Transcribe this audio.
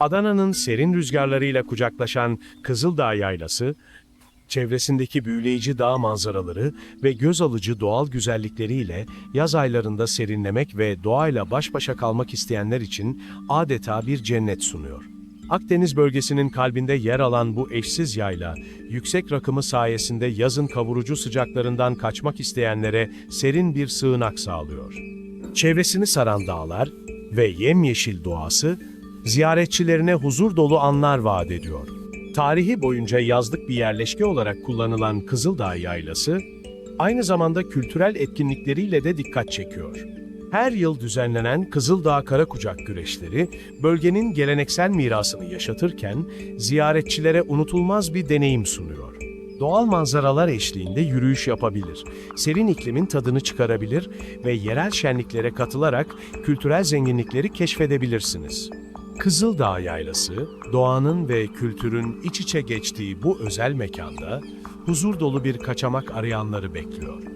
Adana'nın serin rüzgarlarıyla kucaklaşan Kızıldağ Yaylası, çevresindeki büyüleyici dağ manzaraları ve göz alıcı doğal güzellikleriyle yaz aylarında serinlemek ve doğayla baş başa kalmak isteyenler için adeta bir cennet sunuyor. Akdeniz bölgesinin kalbinde yer alan bu eşsiz yayla, yüksek rakımı sayesinde yazın kavurucu sıcaklarından kaçmak isteyenlere serin bir sığınak sağlıyor. Çevresini saran dağlar ve yemyeşil doğası, ziyaretçilerine huzur dolu anlar vaat ediyor. Tarihi boyunca yazlık bir yerleşke olarak kullanılan Kızıldağ Yaylası, aynı zamanda kültürel etkinlikleriyle de dikkat çekiyor. Her yıl düzenlenen Kızıldağ Karakucak güreşleri, bölgenin geleneksel mirasını yaşatırken, ziyaretçilere unutulmaz bir deneyim sunuyor. Doğal manzaralar eşliğinde yürüyüş yapabilir, serin iklimin tadını çıkarabilir ve yerel şenliklere katılarak kültürel zenginlikleri keşfedebilirsiniz. Kızıldağ Yaylası, doğanın ve kültürün iç içe geçtiği bu özel mekanda huzur dolu bir kaçamak arayanları bekliyor.